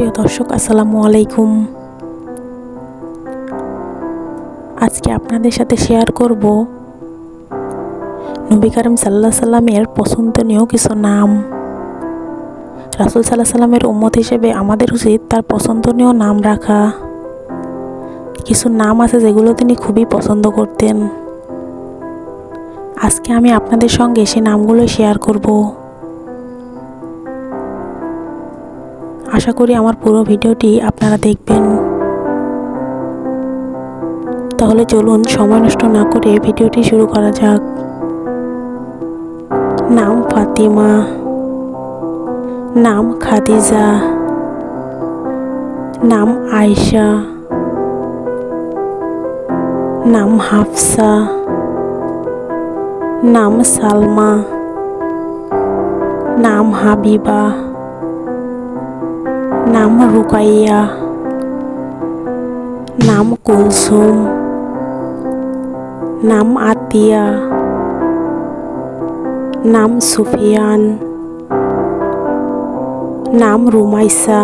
প্রিয় দর্শক, আসসালামু আলাইকুম। আজকে আপনাদের সাথে শেয়ার করব নবী করিম সাল্লাহ সাল্লামের পছন্দনীয় কিছু নাম। রাসুল সাল্লাহ সাল্লামের উম্মত হিসেবে আমাদের উচিত তার পছন্দনীয় নাম রাখা। কিছু নাম আছে যেগুলো তিনি খুবই পছন্দ করতেন। আজকে আমি আপনাদের সঙ্গে সেই নামগুলো শেয়ার করব। আশা করি আমার পুরো ভিডিওটি আপনারা দেখবেন। তাহলে চলুন সময় নষ্ট না করে ভিডিওটি শুরু করা যাক। নাম ফাতিমা। নাম খাদিজা। নাম আয়শা। নাম হাফসা। নাম সালমা। নাম হাবিবা। নাম রুকাইয়া নাম কুলসুম নাম আতিয়া নাম সুফিয়ান নাম রুমাইসা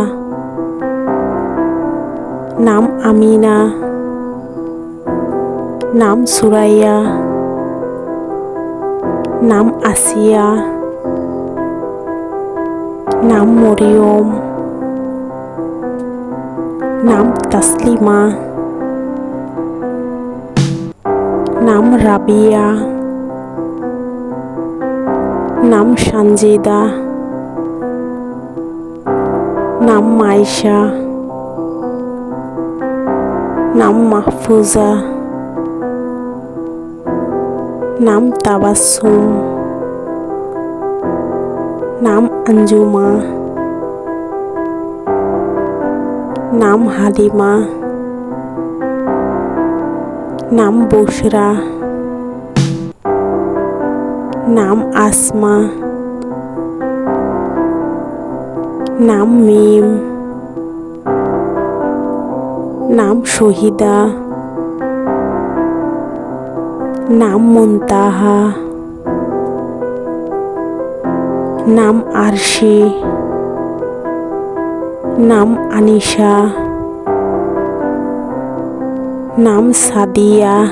নাম আমিনা নাম সুরাইয়া নাম আসিয়া নাম মরিয়ম নাম তাসলিমা। নাম রাবিয়া। নাম সঞ্জিদা নাম মাইশা নাম মাহফুজা। নাম তাবাসুম নাম আঞ্জুমা। নাম হালিমা নাম বসরা নাম আসমা নাম মিম নাম শহীদা নাম মুনতাহা নাম আরশি। নাম আনিশা। নাম সাদিয়া।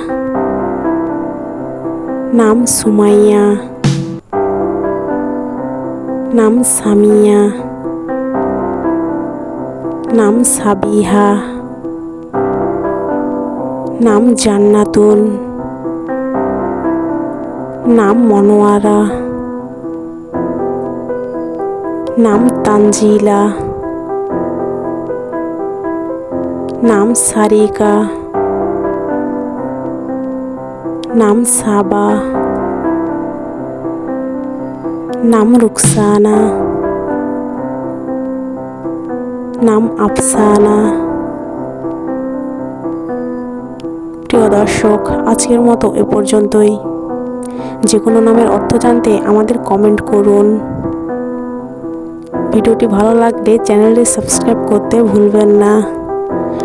নাম সুমাইয়া। নাম সামিয়া। নাম সাবিহা। নাম জান্নাতুন। নাম মনোয়ারা। নাম তানজিলা। নাম সারিকা। নাম সাবা। নাম রুকসানা। নাম আফসানা। প্রিয় দর্শক, আজকের মতো এ পর্যন্তই। যে কোনো নামের অর্থ জানতে আমাদের কমেন্ট করুন। ভিডিওটি ভালো লাগলে চ্যানেলটি সাবস্ক্রাইব করতে ভুলবেন না।